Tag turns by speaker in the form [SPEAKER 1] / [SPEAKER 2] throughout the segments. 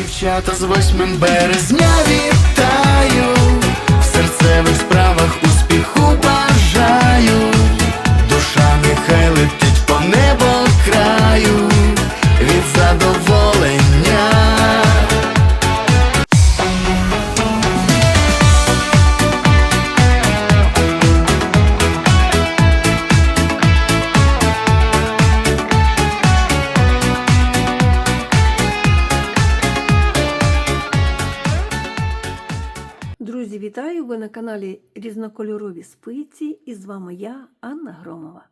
[SPEAKER 1] Дівчата з 8 березня вітаю, в серцевих справах успіху бажаю, душа нехай летить по небо краю
[SPEAKER 2] вітаю! Ви на каналі Різнокольорові спиці і з вами я, Анна Громова.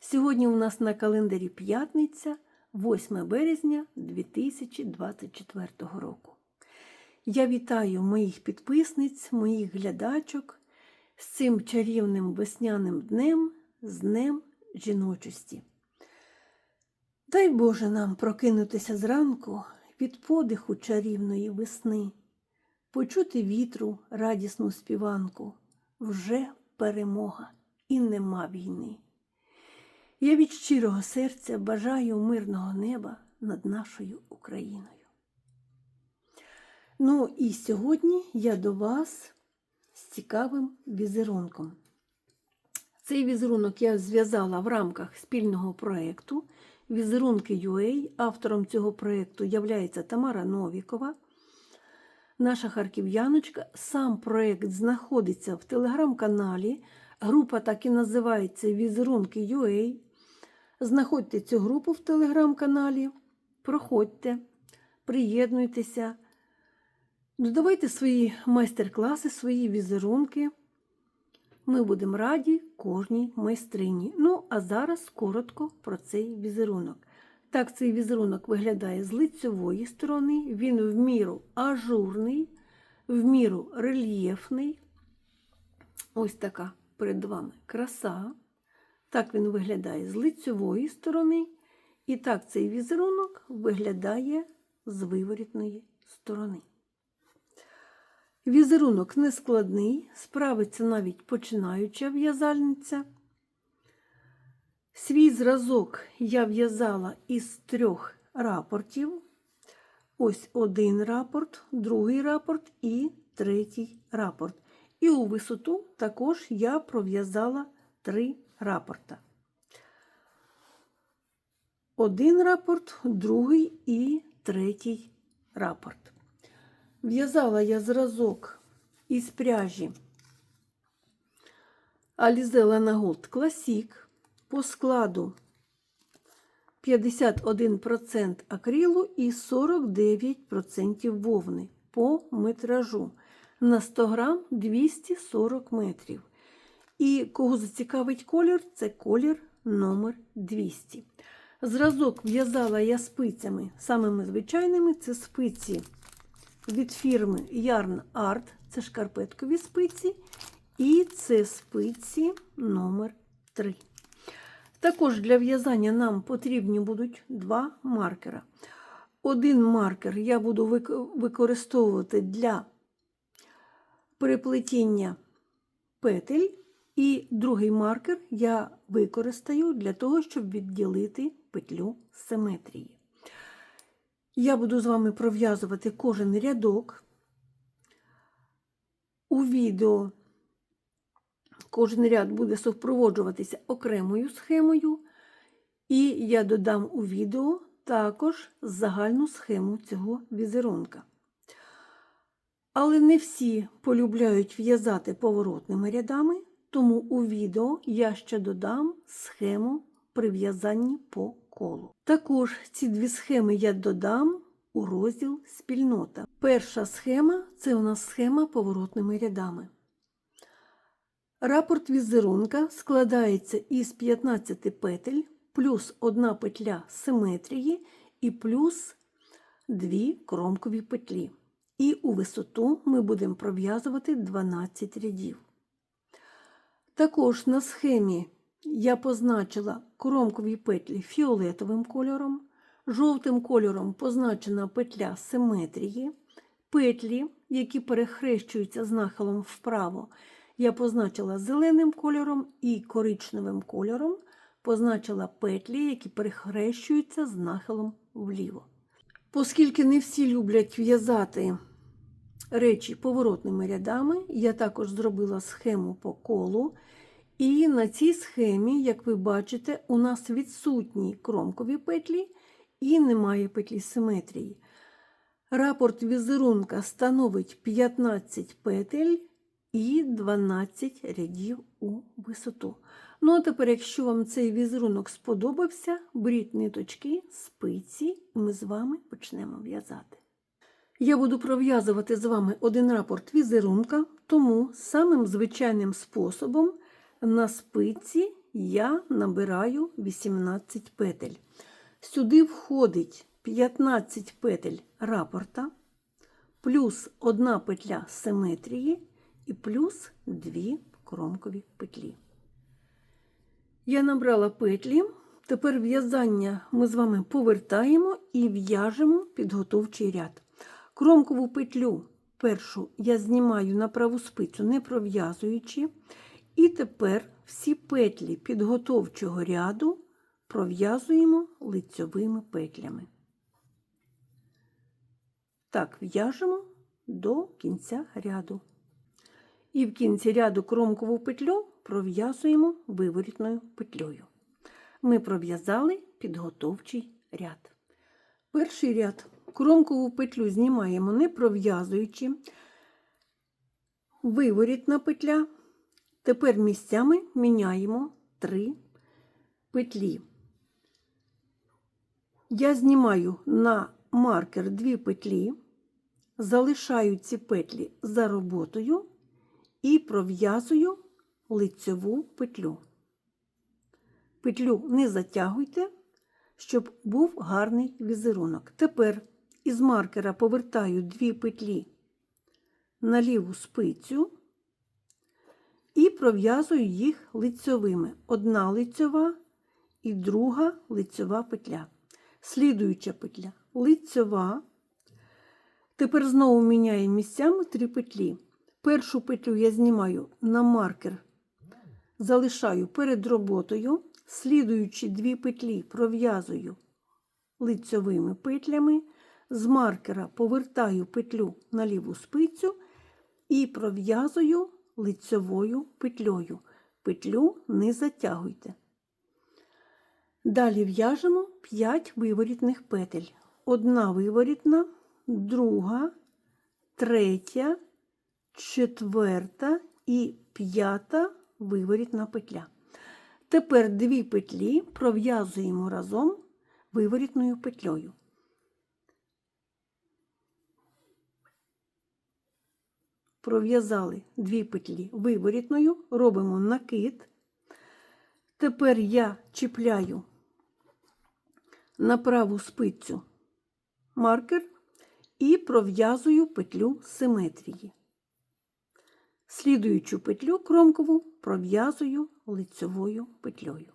[SPEAKER 2] Сьогодні у нас на календарі п'ятниця, 8 березня 2024 року. Я вітаю моїх підписниць, моїх глядачок з цим чарівним весняним днем, з Днем жіночості. Дай Боже нам прокинутися зранку від подиху чарівної весни почути вітру радісну співанку вже перемога і нема війни. Я від щирого серця бажаю мирного неба над нашою Україною. Ну і сьогодні я до вас з цікавим візерунком. Цей візерунок я зв'язала в рамках спільного проєкту Візерунки UA. Автором цього проєкту є Тамара Новікова наша харків'яночка. Сам проєкт знаходиться в телеграм-каналі. Група так і називається Візерунки UA. Знаходьте цю групу в телеграм-каналі, проходьте, приєднуйтеся, додавайте свої майстер-класи, свої візерунки. Ми будемо раді кожній майстрині. Ну, а зараз коротко про цей візерунок. Так, цей візерунок виглядає з лицьової сторони, він в міру ажурний, в міру рельєфний. Ось така перед вами краса. Так він виглядає з лицьової сторони. І так цей візерунок виглядає з виворітної сторони. Візерунок нескладний, справиться навіть починаюча в'язальниця. Свій зразок я в'язала із трьох рапортів. Ось один рапорт, другий рапорт і третій рапорт. І у висоту також я пров'язала три рапорта. Один рапорт, другий і третій рапорт. В'язала я зразок із пряжі Alize Lana Gold Classic по складу 51% акрилу і 49% вовни по метражу. На 100 грам 240 метрів. І кого зацікавить колір, це колір номер 200. Зразок в'язала я спицями, самими звичайними це спиці від фірми Yarn Art, це шкарпеткові спиці, і це спиці номер 3. Також для в'язання нам потрібні будуть два маркера. Один маркер я буду використовувати для переплетіння петель, і другий маркер я використаю для того, щоб відділити петлю симетрії. Я буду з вами пров'язувати кожен рядок. У відео Кожен ряд буде супроводжуватися окремою схемою, і я додам у відео також загальну схему цього візерунка. Але не всі полюбляють в'язати поворотними рядами, тому у відео я ще додам схему при в'язанні по колу. Також ці дві схеми я додам у розділ спільнота. Перша схема це у нас схема поворотними рядами. Рапорт візерунка складається із 15 петель, плюс одна петля симетрії і плюс дві кромкові петлі. І у висоту ми будемо пров'язувати 12 рядів. Також на схемі я позначила кромкові петлі фіолетовим кольором, жовтим кольором позначена петля симетрії, петлі, які перехрещуються з нахилом вправо я позначила зеленим кольором і коричневим кольором позначила петлі, які перехрещуються з нахилом вліво. Оскільки не всі люблять в'язати речі поворотними рядами, я також зробила схему по колу. І на цій схемі, як ви бачите, у нас відсутні кромкові петлі і немає петлі симетрії. Рапорт візерунка становить 15 петель і 12 рядів у висоту. Ну, а тепер, якщо вам цей візерунок сподобався, беріть ниточки, спиці, і ми з вами почнемо в'язати. Я буду пров'язувати з вами один рапорт візерунка, тому самим звичайним способом на спиці я набираю 18 петель. Сюди входить 15 петель рапорта, плюс одна петля симетрії і плюс дві кромкові петлі. Я набрала петлі. Тепер в'язання ми з вами повертаємо і в'яжемо підготовчий ряд. Кромкову петлю першу я знімаю на праву спицю, не пров'язуючи. І тепер всі петлі підготовчого ряду пров'язуємо лицьовими петлями. Так, в'яжемо до кінця ряду. І в кінці ряду кромкову петлю пров'язуємо виворітною петлею. Ми пров'язали підготовчий ряд. Перший ряд кромкову петлю знімаємо не пров'язуючи, виворітна петля. Тепер місцями міняємо три петлі. Я знімаю на маркер дві петлі, залишаю ці петлі за роботою і пров'язую лицьову петлю. Петлю не затягуйте, щоб був гарний візерунок. Тепер із маркера повертаю дві петлі на ліву спицю і пров'язую їх лицьовими. Одна лицьова і друга лицьова петля. Слідуюча петля лицьова. Тепер знову міняємо місцями три петлі. Першу петлю я знімаю на маркер, залишаю перед роботою, слідуючі дві петлі пров'язую лицьовими петлями, з маркера повертаю петлю на ліву спицю і пров'язую лицьовою петлею. Петлю не затягуйте. Далі в'яжемо 5 виворітних петель. Одна виворітна, друга, третя, четверта і п'ята виворітна петля. Тепер дві петлі пров'язуємо разом виворітною петлею. Пров'язали дві петлі виворітною, робимо накид. Тепер я чіпляю на праву спицю маркер і пров'язую петлю симетрії. Слідуючу петлю кромкову пров'язую лицьовою петлею.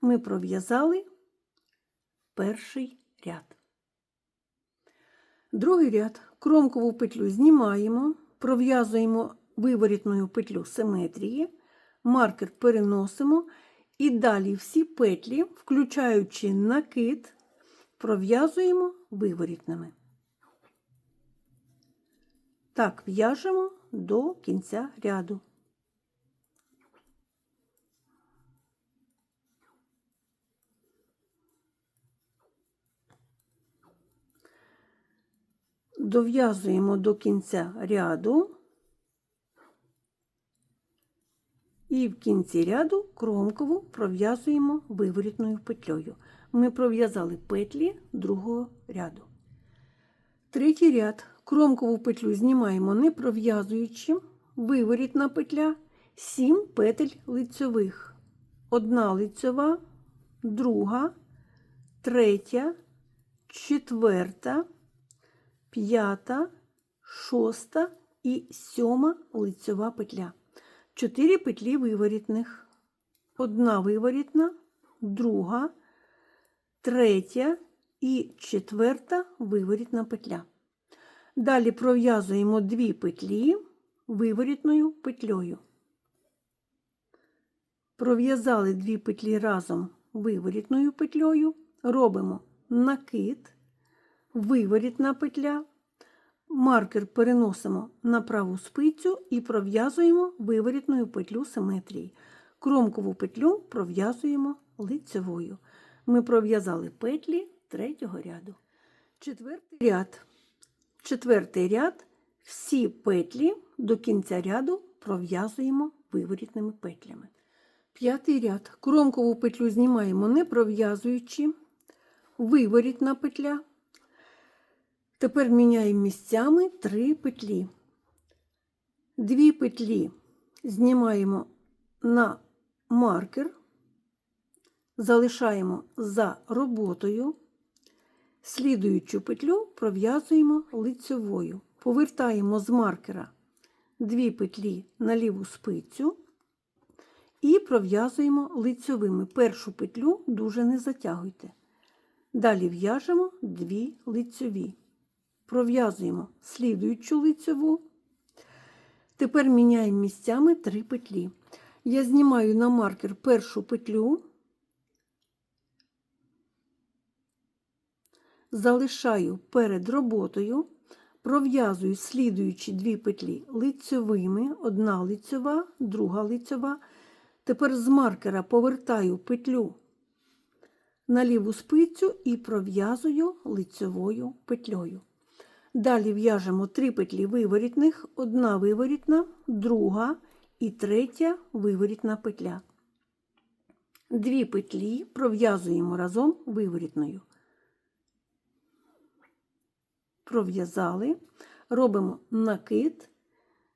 [SPEAKER 2] Ми пров'язали перший ряд. Другий ряд кромкову петлю знімаємо, пров'язуємо виворітною петлю симетрії, маркер переносимо і далі всі петлі, включаючи накид, пров'язуємо виворітними. Так, в'яжемо до кінця ряду. Дов'язуємо до кінця ряду і в кінці ряду кромкову пров'язуємо виворітною петлею. Ми пров'язали петлі другого ряду. Третій ряд кромкову петлю знімаємо не пров'язуючи, виворітна петля, 7 петель лицьових. Одна лицьова, друга, третя, четверта, п'ята, шоста і сьома лицьова петля. Чотири петлі виворітних. Одна виворітна, друга, третя і четверта виворітна петля. Далі пров'язуємо дві петлі виворітною петлею. Пров'язали дві петлі разом виворітною петлею, робимо накид, виворітна петля. Маркер переносимо на праву спицю і пров'язуємо виворітною петлю симетрії. Кромкову петлю пров'язуємо лицевою. Ми пров'язали петлі третього ряду. Четвертий ряд. Четвертий ряд. Всі петлі до кінця ряду пров'язуємо виворітними петлями. П'ятий ряд. Кромкову петлю знімаємо не пров'язуючи. Виворітна петля. Тепер міняємо місцями три петлі. Дві петлі знімаємо на маркер, залишаємо за роботою. Слідуючу петлю пров'язуємо лицьовою. Повертаємо з маркера дві петлі на ліву спицю і пров'язуємо лицьовими. Першу петлю дуже не затягуйте. Далі в'яжемо дві лицьові. Пров'язуємо слідуючу лицьову. Тепер міняємо місцями три петлі. Я знімаю на маркер першу петлю, залишаю перед роботою, пров'язую слідуючі дві петлі лицьовими, одна лицьова, друга лицьова. Тепер з маркера повертаю петлю на ліву спицю і пров'язую лицьовою петлею. Далі в'яжемо три петлі виворітних, одна виворітна, друга і третя виворітна петля. Дві петлі пров'язуємо разом виворітною. Пров'язали, робимо накид,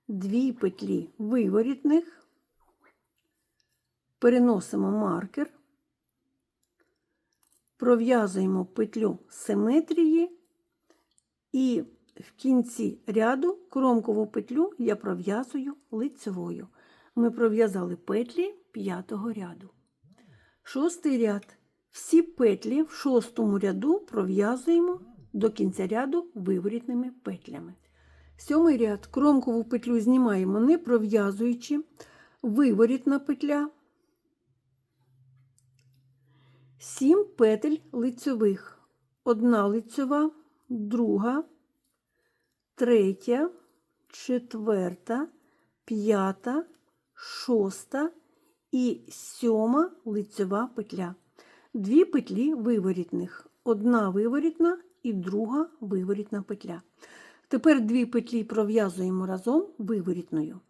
[SPEAKER 2] дві петлі виворітних, переносимо маркер, пров'язуємо петлю симетрії і в кінці ряду кромкову петлю я пров'язую лицевою. Ми пров'язали петлі п'ятого ряду. Шостий ряд. Всі петлі в шостому ряду пров'язуємо до кінця ряду виворітними петлями. Сьомий ряд кромкову петлю знімаємо не пров'язуючи, виворітна петля. Сім петель лицьових. Одна лицьова, друга, третя, четверта, п'ята, шоста і сьома лицьова петля. Дві петлі виворітних. Одна виворітна і друга виворітна петля. Тепер дві петлі пров'язуємо разом виворітною.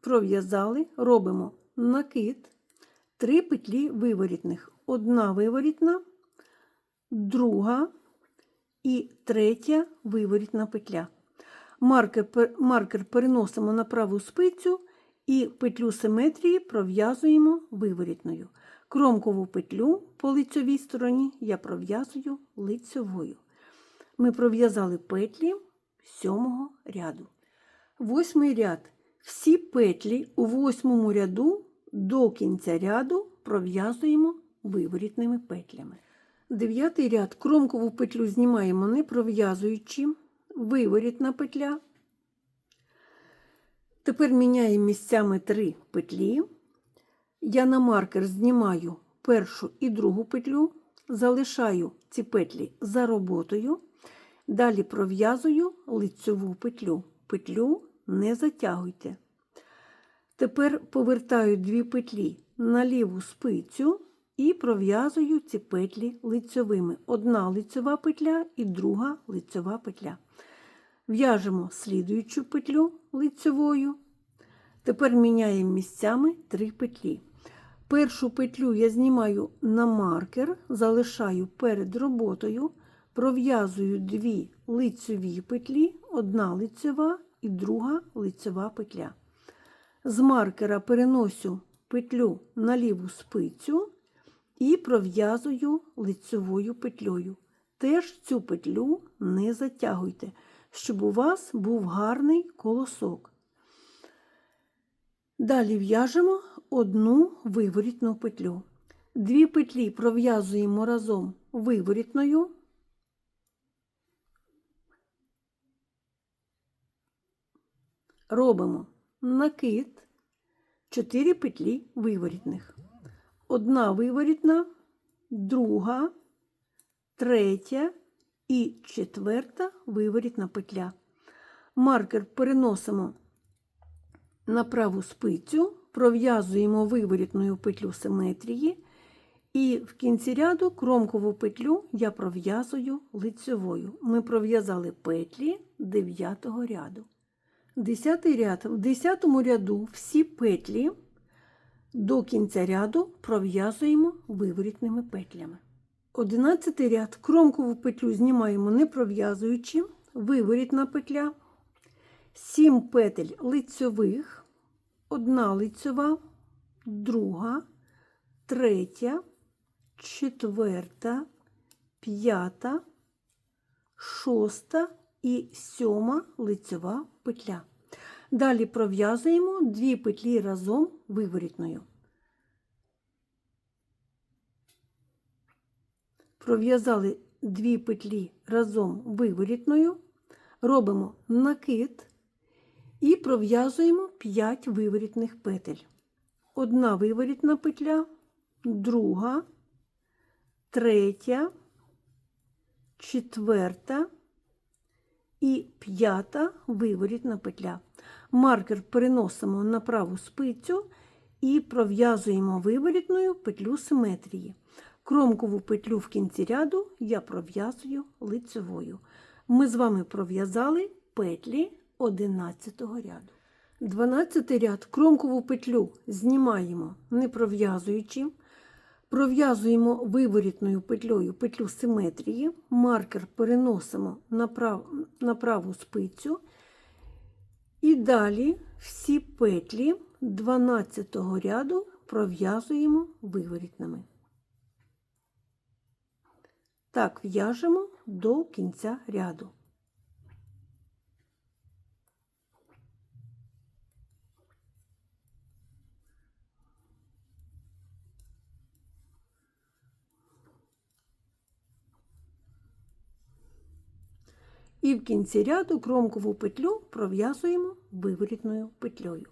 [SPEAKER 2] Пров'язали, робимо накид, три петлі виворітних. Одна виворітна, друга і третя виворітна петля. Маркер, маркер переносимо на праву спицю і петлю симетрії пров'язуємо виворітною. Кромкову петлю по лицьовій стороні я пров'язую лицьовою. Ми пров'язали петлі сьомого ряду. Восьмий ряд. Всі петлі у восьмому ряду до кінця ряду пров'язуємо виворітними петлями. Дев'ятий ряд кромкову петлю знімаємо не пров'язуючи, виворітна петля. Тепер міняємо місцями три петлі. Я на маркер знімаю першу і другу петлю, залишаю ці петлі за роботою. Далі пров'язую лицьову петлю. Петлю не затягуйте. Тепер повертаю дві петлі на ліву спицю і пров'язую ці петлі лицьовими. Одна лицьова петля і друга лицьова петля. В'яжемо слідуючу петлю лицьовою. Тепер міняємо місцями три петлі. Першу петлю я знімаю на маркер, залишаю перед роботою, пров'язую дві лицьові петлі, одна лицьова і друга лицьова петля. З маркера переносю петлю на ліву спицю і пров'язую лицьовою петлею. Теж цю петлю не затягуйте, щоб у вас був гарний колосок. Далі в'яжемо одну виворітну петлю. Дві петлі пров'язуємо разом виворітною. Робимо накид, 4 петлі виворітних. Одна виворітна, друга, третя і четверта виворітна петля. Маркер переносимо на праву спицю, пров'язуємо виворітною петлю симетрії, і в кінці ряду кромкову петлю я пров'язую лицьовою. Ми пров'язали петлі 9 ряду. 10 ряд. В 10 ряду всі петлі до кінця ряду пров'язуємо виворітними петлями. 11 ряд кромкову петлю знімаємо не пров'язуючи, виворітна петля, 7 петель лицьових, одна лицьова, друга, третя, четверта, п'ята, шоста і сьома лицьова петля. Далі пров'язуємо дві петлі разом виворітною. Пров'язали дві петлі разом виворітною, робимо накид і пров'язуємо 5 виворітних петель. Одна виворітна петля, друга, третя, четверта і п'ята виворітна петля. Маркер переносимо на праву спицю і пров'язуємо виворітною петлю симетрії. Кромкову петлю в кінці ряду я пров'язую лицевою. Ми з вами пров'язали петлі 11 ряду. 12 ряд кромкову петлю знімаємо, не пров'язуючи. Пров'язуємо виворітною петлею петлю симетрії, маркер переносимо на, прав... на праву спицю. І далі всі петлі 12 ряду пров'язуємо виворітними. Так в'яжемо до кінця ряду. І в кінці ряду кромкову петлю пров'язуємо виворітною петлею.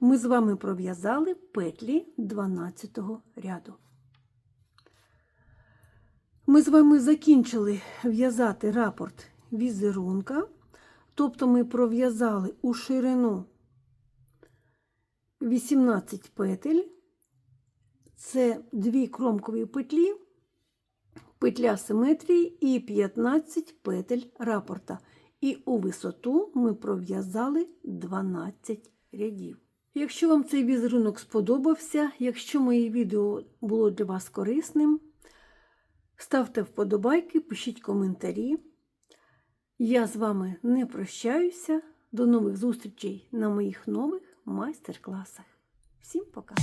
[SPEAKER 2] Ми з вами пров'язали петлі 12 ряду. Ми з вами закінчили в'язати рапорт візерунка, тобто ми пров'язали у ширину 18 петель, це дві кромкові петлі, петля симетрії і 15 петель рапорта. І у висоту ми пров'язали 12 рядів. Якщо вам цей візерунок сподобався, якщо моє відео було для вас корисним, ставте вподобайки, пишіть коментарі. Я з вами не прощаюся. До нових зустрічей на моїх нових майстер-класах. Всім пока!